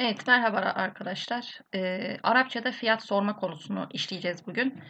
Evet, merhaba arkadaşlar. Eee, Arapçada fiyat sorma konusunu işleyeceğiz bugün.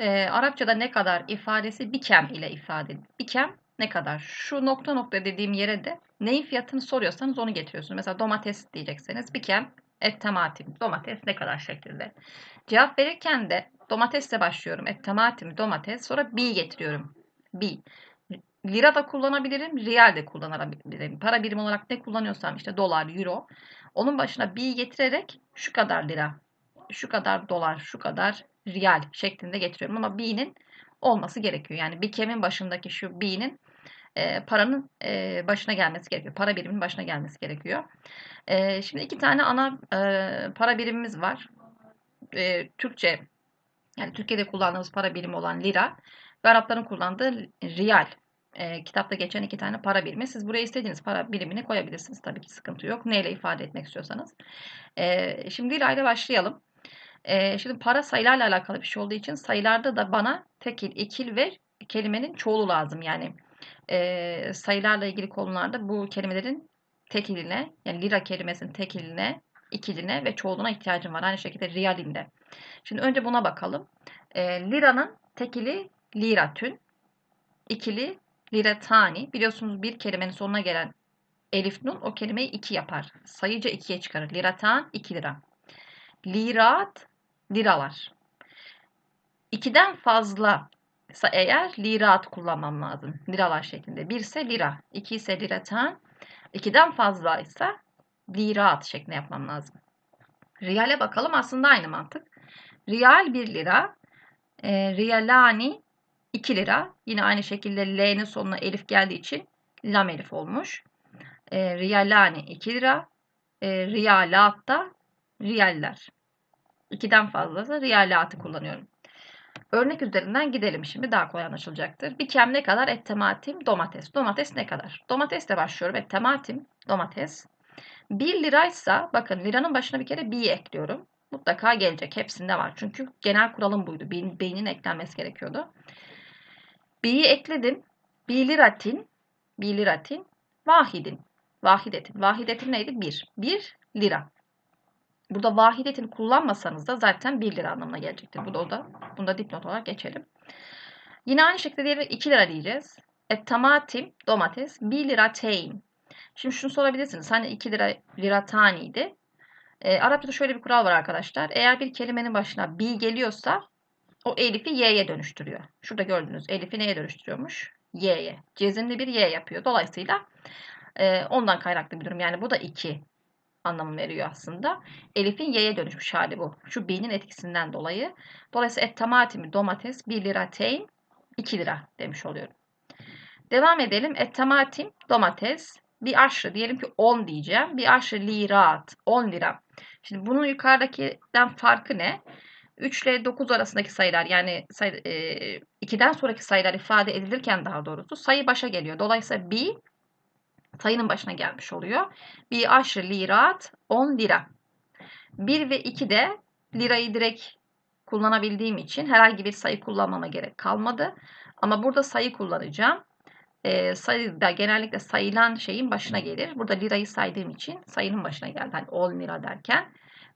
Eee, Arapçada ne kadar ifadesi bikem ile ifade edilir. Bikem ne kadar? Şu nokta nokta dediğim yere de neyin fiyatını soruyorsanız onu getiriyorsunuz. Mesela domates diyecekseniz bikem et tematim. Domates ne kadar şeklinde. Cevap verirken de domatesle başlıyorum. Et tematim domates. Sonra bi getiriyorum. Bi. Lira da kullanabilirim, riyal de kullanabilirim. Para birimi olarak ne kullanıyorsam işte dolar, euro. Onun başına bi getirerek şu kadar lira, şu kadar dolar, şu kadar riyal şeklinde getiriyorum. Ama bi'nin olması gerekiyor. Yani bir kemin başındaki şu bi'nin e, paranın e, başına gelmesi gerekiyor. Para biriminin başına gelmesi gerekiyor. E, şimdi iki tane ana e, para birimimiz var. E, Türkçe yani Türkiye'de kullandığımız para birimi olan lira ve Arapların kullandığı riyal e, kitapta geçen iki tane para birimi. Siz buraya istediğiniz para birimini koyabilirsiniz. Tabii ki sıkıntı yok. Neyle ifade etmek istiyorsanız. E, şimdi lirayla başlayalım. E, şimdi para sayılarla alakalı bir şey olduğu için sayılarda da bana tekil, ikil ve kelimenin çoğulu lazım. Yani e, sayılarla ilgili konularda bu kelimelerin tekiline yani lira kelimesinin tekiline, ikiline ve çoğuluna ihtiyacım var. Aynı şekilde riyalinde. Şimdi önce buna bakalım. E, liranın tekili liratün, ikili liratani. Biliyorsunuz bir kelimenin sonuna gelen elif nun o kelimeyi iki yapar. Sayıca ikiye çıkarır. Liratan iki lira. Lirat liralar. İkiden fazla ise eğer lirat kullanmam lazım. Liralar şeklinde. Bir ise lira. iki ise liratan. İkiden fazla ise lirat şeklinde yapmam lazım. Riyale bakalım. Aslında aynı mantık. Riyal 1 lira. E, riyalani 2 lira. Yine aynı şekilde L'nin sonuna elif geldiği için lam elif olmuş. E, riyalani 2 lira. E, riyalat da riyaller. 2'den fazlası riyalatı kullanıyorum. Örnek üzerinden gidelim şimdi daha kolay anlaşılacaktır. Bir kem ne kadar? Et tematim domates. Domates ne kadar? Domatesle başlıyorum. Et tematim domates. 1 liraysa bakın liranın başına bir kere bir ekliyorum. Mutlaka gelecek. Hepsinde var. Çünkü genel kuralım buydu. Beynin eklenmesi gerekiyordu. Bi'yi ekledim. Bir liratin, bir liratin, vahidin. Vahidetin. Vahidetin neydi? Bir. Bir lira. Burada vahidetin kullanmasanız da zaten 1 lira anlamına gelecektir. Bu da o da. Bunu da dipnot olarak geçelim. Yine aynı şekilde diyelim 2 lira diyeceğiz. Et tamatim domates 1 lira teyn. Şimdi şunu sorabilirsiniz. Hani 2 lira lira taniydi. E, Arapçada şöyle bir kural var arkadaşlar. Eğer bir kelimenin başına bi geliyorsa o elifi y'ye dönüştürüyor. Şurada gördüğünüz elifi neye dönüştürüyormuş? Y'ye. Cezimli bir y yapıyor. Dolayısıyla e, ondan kaynaklı bir durum. Yani bu da 2 anlamı veriyor aslında. Elif'in y'ye dönüşmüş hali bu. Şu b'nin etkisinden dolayı. Dolayısıyla et tamatimi domates 1 lira teyn 2 lira demiş oluyorum. Devam edelim. Et tamatim domates bir aşırı diyelim ki 10 diyeceğim. Bir aşırı lirat 10 lira. Şimdi bunun yukarıdakinden farkı ne? 3 ile 9 arasındaki sayılar yani sayı, e, 2'den sonraki sayılar ifade edilirken daha doğrusu sayı başa geliyor. Dolayısıyla bir sayının başına gelmiş oluyor. Bir aşırı lirat 10 lira. 1 ve 2 de lirayı direkt kullanabildiğim için herhangi bir sayı kullanmama gerek kalmadı. Ama burada sayı kullanacağım. E, sayı da genellikle sayılan şeyin başına gelir. Burada lirayı saydığım için sayının başına geldi. Hani 10 lira derken.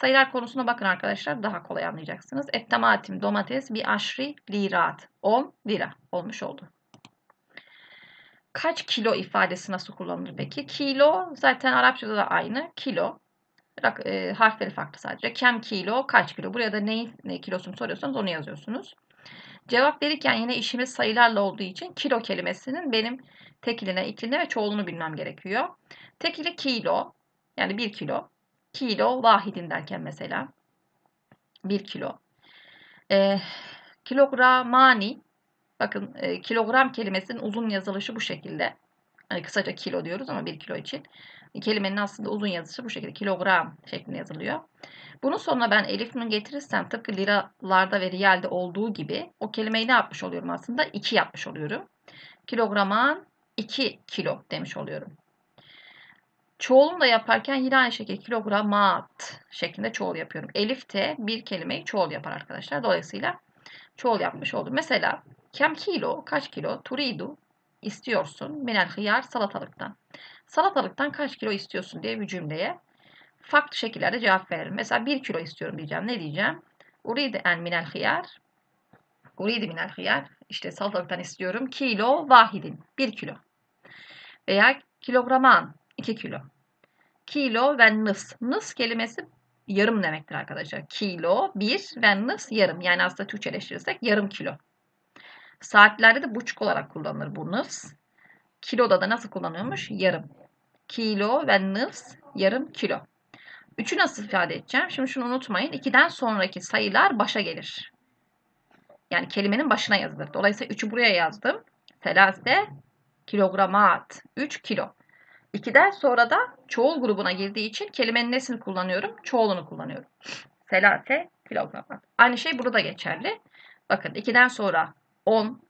Sayılar konusuna bakın arkadaşlar daha kolay anlayacaksınız. Et tamatim domates bir aşri lirat. 10 lira olmuş oldu. Kaç kilo ifadesi nasıl kullanılır peki? Kilo zaten Arapçada da aynı. Kilo. E, harfleri farklı sadece. Kem kilo, kaç kilo? Buraya da neyin ne kilosunu soruyorsanız onu yazıyorsunuz. Cevap verirken yine işimiz sayılarla olduğu için kilo kelimesinin benim tekiline, ikiline ve çoğulunu bilmem gerekiyor. Tekili kilo, yani bir kilo. Kilo vahidin derken mesela. bir kilo. E, kilogramani Bakın e, kilogram kelimesinin uzun yazılışı bu şekilde. Hani kısaca kilo diyoruz ama bir kilo için. Kelimenin aslında uzun yazılışı bu şekilde. Kilogram şeklinde yazılıyor. Bunun sonuna ben elif nun getirirsem tıpkı liralarda ve riyalde olduğu gibi o kelimeyi ne yapmış oluyorum aslında? 2 yapmış oluyorum. Kilograman 2 kilo demiş oluyorum. Çoğulunu da yaparken yine aynı şekilde kilogramat şeklinde çoğul yapıyorum. Elif de bir kelimeyi çoğul yapar arkadaşlar. Dolayısıyla çoğul yapmış oldum. Mesela kem kilo, kaç kilo, turidu istiyorsun minel hıyar salatalıktan. Salatalıktan kaç kilo istiyorsun diye bir cümleye farklı şekillerde cevap veririm. Mesela 1 kilo istiyorum diyeceğim. Ne diyeceğim? Uride en minel hiyar. Uride minel hiyar. İşte salatalıktan istiyorum. Kilo vahidin. 1 kilo. Veya kilograman. 2 kilo. Kilo ve nıs. Nıs kelimesi yarım demektir arkadaşlar. Kilo, bir ve nıs yarım. Yani aslında Türkçeleştirirsek yarım kilo. Saatlerde de buçuk olarak kullanılır bu nıs. Kiloda da nasıl kullanıyormuş? Yarım. Kilo ve nıs yarım kilo. Üçü nasıl ifade edeceğim? Şimdi şunu unutmayın. İkiden sonraki sayılar başa gelir. Yani kelimenin başına yazılır. Dolayısıyla üçü buraya yazdım. Selase kilogramat. 3 kilo. 2'den sonra da çoğul grubuna girdiği için kelimenin nesini kullanıyorum? Çoğulunu kullanıyorum. Selase kilogramat. Aynı şey burada da geçerli. Bakın 2'den sonra 10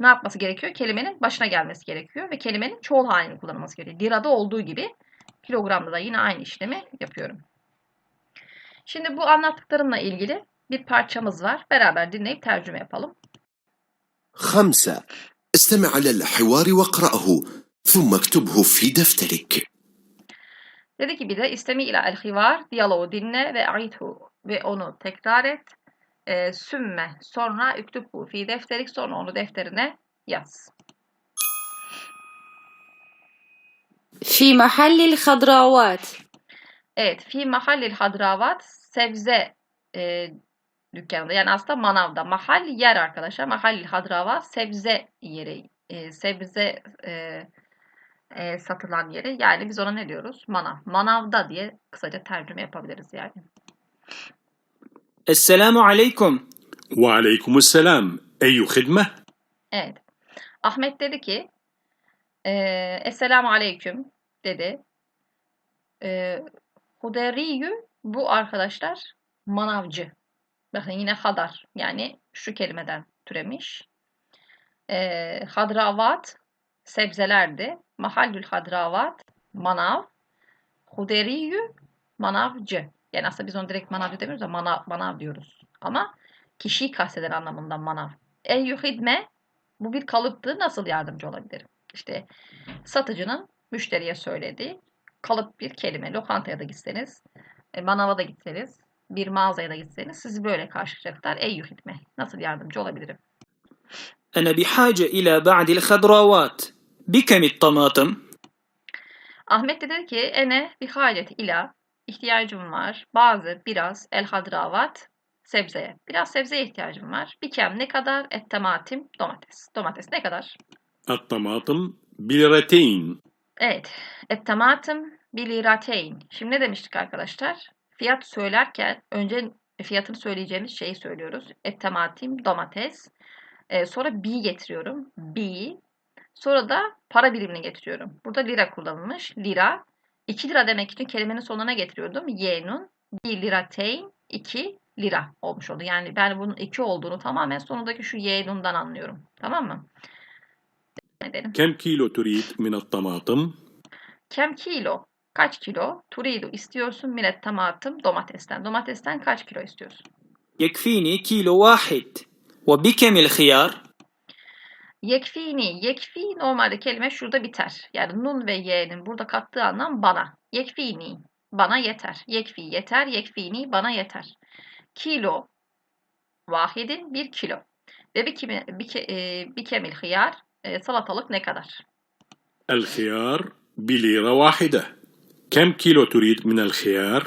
ne yapması gerekiyor? Kelimenin başına gelmesi gerekiyor ve kelimenin çoğul halini kullanılması gerekiyor. Lirada olduğu gibi kilogramda da yine aynı işlemi yapıyorum. Şimdi bu anlattıklarımla ilgili bir parçamız var. Beraber dinleyip tercüme yapalım. خمسة استمع على الحوار واقرأه ثم اكتبه في دفترك Dedi ki bir de istemi ila el hivar, diyaloğu dinle ve aithu ve onu tekrar et. E, sümme sonra üktübhu fi defterik sonra onu defterine yaz. في محل الخضروات Evet, fi mahallil hadravat sebze e, dükkanında yani aslında manavda. Mahal yer arkadaşlar. Mahallil hadravat sebze yeri. E, sebze e, e, satılan yere. Yani biz ona ne diyoruz? Manav. Manavda diye kısaca tercüme yapabiliriz yani. Esselamu aleyküm. Ve aleykümselam. Eyyü hidme. Evet. Ahmet dedi ki e, Esselamu aleyküm dedi. E, Huderiyü bu arkadaşlar manavcı. Bakın yine hadar yani şu kelimeden türemiş. E, hadravat sebzelerdi. Mahallül hadravat, manav, huderiyü, manavcı. Yani aslında biz onu direkt manavcı demiyoruz da manav, manav diyoruz. Ama kişiyi kasteden anlamında manav. Eyyü hidme, bu bir kalıptı. Nasıl yardımcı olabilirim? İşte satıcının müşteriye söylediği kalıp bir kelime. Lokantaya da gitseniz, e, manava da gitseniz, bir mağazaya da gitseniz sizi böyle karşılayacaklar. Eyyü hidme, nasıl yardımcı olabilirim? Ene bihace ila ba'dil hadravat. Bike mittamâtım? Ahmet dedi ki ene bir hayret ila ihtiyacım var. Bazı biraz el hadravat sebzeye. Biraz sebzeye ihtiyacım var. Bikem ne kadar? Ettematim domates. Domates ne kadar? Ettematim bilirateyn. Evet. Ettematim bilirateyn. Şimdi ne demiştik arkadaşlar? Fiyat söylerken önce fiyatını söyleyeceğimiz şeyi söylüyoruz. Ettematim domates. Ee, sonra bi getiriyorum. Bi Sonra da para birimini getiriyorum. Burada lira kullanılmış. Lira. 2 lira demek için kelimenin sonuna getiriyordum. Yenun. 1 lira teyn. 2 lira olmuş oldu. Yani ben bunun 2 olduğunu tamamen sonundaki şu yenundan anlıyorum. Tamam mı? Edelim. Kem kilo turid minet tamatim? Kem kilo. Kaç kilo? Turidu istiyorsun minet tamatim domatesten. Domatesten kaç kilo istiyorsun? Yekfini kilo vahid. Ve bikemil khiyar? Yekfini, yekfi normalde kelime şurada biter. Yani nun ve ye'nin burada kattığı anlam bana. Yekfini, bana yeter. Yekfi yeter, yekfini bana yeter. Kilo, vahidin bir kilo. Ve bir, kimi, bir, ke, e, bir kemil hıyar, e, salatalık ne kadar? El hıyar bir lira vahide. Kem kilo turid min el hıyar?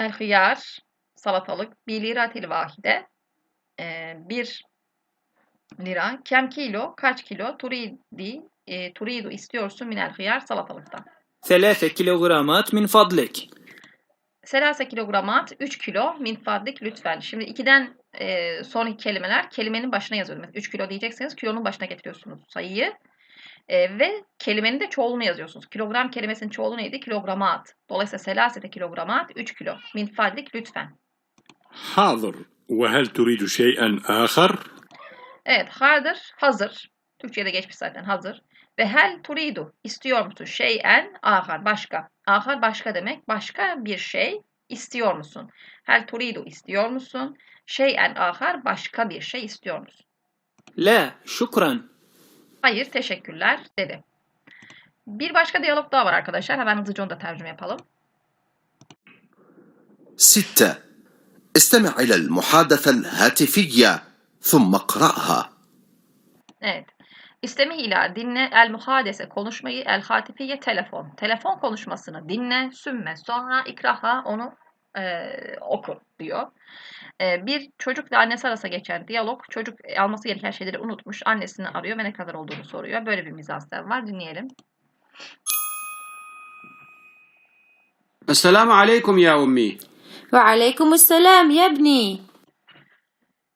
El hıyar, salatalık bir lira til vahide. E, bir lira. Kem kilo? Kaç kilo? Turidi, e, turidu istiyorsun minel hıyar salatalıktan. Selase kilogramat min fadlik. Selase kilogramat 3 kilo min fadlik lütfen. Şimdi 2'den e, son kelimeler kelimenin başına yazıyoruz. Mesela 3 kilo diyecekseniz kilonun başına getiriyorsunuz sayıyı. E, ve kelimenin de çoğulunu yazıyorsunuz. Kilogram kelimesinin çoğulu neydi? Kilogramat. Dolayısıyla selasete kilogramat 3 kilo. Min fadlik lütfen. Hazır. Ve hel turidu şeyen ahar? Evet, hazır, hazır. Türkçe'de geçmiş zaten hazır. Ve hel turidu, istiyor musun? Şeyen, ahar, başka. Ahar başka demek, başka bir şey istiyor musun? Hel turidu, istiyor musun? Şeyen ahar, başka bir şey istiyor musun? لا شكرا Hayır, teşekkürler, dedi. Bir başka diyalog daha var arkadaşlar. Hemen hızlıca onu da tercüme yapalım. ستة استمع إلى المحادثة الهاتفية ثم اقرأها Evet. İstemi ila dinle el muhadese konuşmayı el hatifiye telefon. Telefon konuşmasını dinle, sümme sonra ikraha onu eee, oku diyor. Eee, bir çocukla annesi arasında geçen diyalog. Çocuk alması gereken şeyleri unutmuş. Annesini arıyor ve ne kadar olduğunu soruyor. Böyle bir mizahsen var. Dinleyelim. السلام عليكم يا أمي وعليكم السلام يا ابني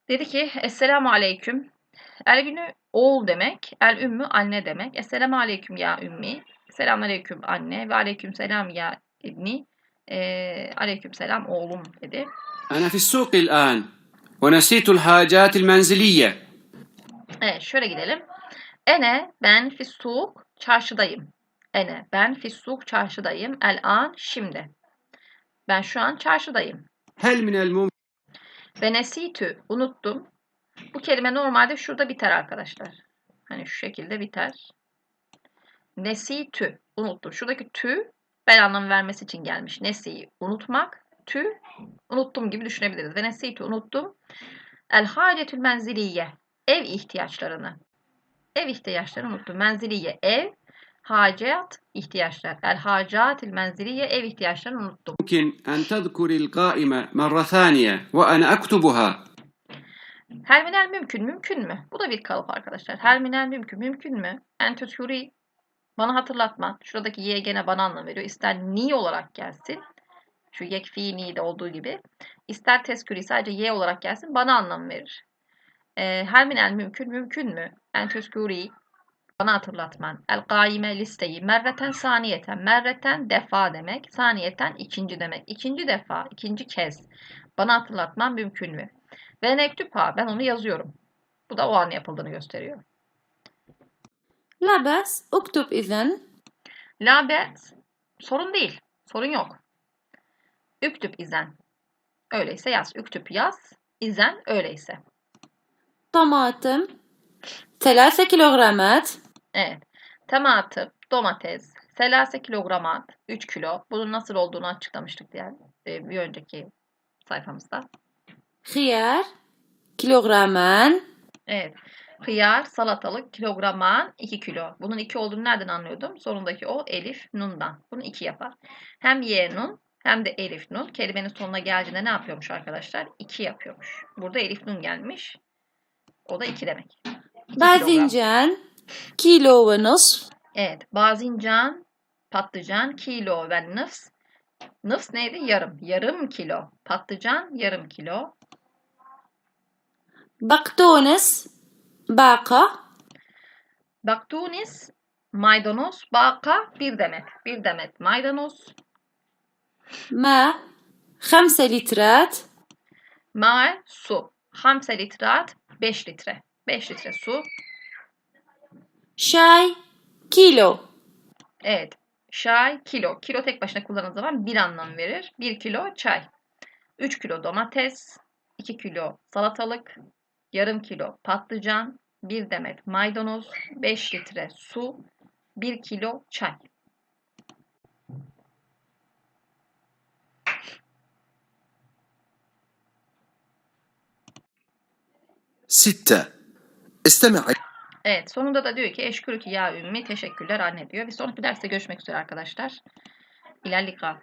Dedi ki Esselamu Aleyküm. El günü oğul demek. El ümmü anne demek. Esselamu Aleyküm ya ümmi. Selamun Aleyküm anne. Ve Aleyküm selam ya ibni. Ee, aleyküm selam oğlum dedi. أنا في السوق الآن ونسيت الحاجات المنزلية Evet şöyle gidelim. Ene ben fissuk çarşıdayım. Ene ben fissuk çarşıdayım. El an şimdi. Ben şu an çarşıdayım. هل من الممكن ve nesitü unuttum. Bu kelime normalde şurada biter arkadaşlar. Hani şu şekilde biter. Nesitü unuttum. Şuradaki tü ben anlam vermesi için gelmiş. Nesi'yi unutmak. Tü unuttum gibi düşünebiliriz. Ve nesitü unuttum. El hacetül menziliye ev ihtiyaçlarını. Ev ihtiyaçlarını unuttum. Menziliye ev hacat ihtiyaçlar. El hacatil menziliye ev ihtiyaçlarını unuttum. Mümkün en tezkuril gaime merre saniye ve ene ektubuha. Helminel mümkün, mümkün mü? Bu da bir kalıp arkadaşlar. Helminel mümkün, mümkün mü? En tezkuri bana hatırlatma. Şuradaki ye gene bana anlam veriyor. İster ni olarak gelsin. Şu yekfini de olduğu gibi. İster tezkuri sadece ye olarak gelsin. Bana anlam verir. E, helminel mümkün, mümkün mü? En tezkuri bana hatırlatman. El kaime listeyi merreten saniyeten. Merreten defa demek. Saniyeten ikinci demek. İkinci defa, ikinci kez bana hatırlatman mümkün mü? Ve nektupa ben onu yazıyorum. Bu da o an yapıldığını gösteriyor. Labes uktub izen. Labes sorun değil. Sorun yok. Üktüp izen. Öyleyse yaz. Üktüp yaz. İzen öyleyse. Domatem. 3 kilogramat. Evet. Tematıp domates, selase kilogramat 3 kilo. Bunun nasıl olduğunu açıklamıştık diğer e, bir önceki sayfamızda. Hıyar kilograman. Evet. Hıyar, salatalık, kilograman 2 kilo. Bunun 2 olduğunu nereden anlıyordum? Sonundaki o elif nundan. Bunu 2 yapar. Hem ye nun hem de elif nun. Kelimenin sonuna geldiğinde ne yapıyormuş arkadaşlar? 2 yapıyormuş. Burada elif nun gelmiş. O da 2 demek. İki Bazincan. Kilogram. Kilo ve nıs. Evet. Bazincan, patlıcan, kilo ve nıs. Nıs neydi? Yarım. Yarım kilo. Patlıcan yarım kilo. Baktunis, baka. Baktunis, maydanoz, baka bir demet. Bir demet maydanoz. Ma, 5 litrat. Ma, su. 5 litrat, 5 litre. 5 litre su. شاي كيلو Evet. Çay kilo. Kilo tek başına kullanıldığı zaman bir anlam verir. 1 kilo çay. 3 kilo domates. 2 kilo salatalık. Yarım kilo patlıcan. 1 demet maydanoz. 5 litre su. 1 kilo çay. ستة استمع Evet sonunda da diyor ki eşkürü ki ya ümmi teşekkürler anne diyor. Bir sonraki derste görüşmek üzere arkadaşlar. İlerlika.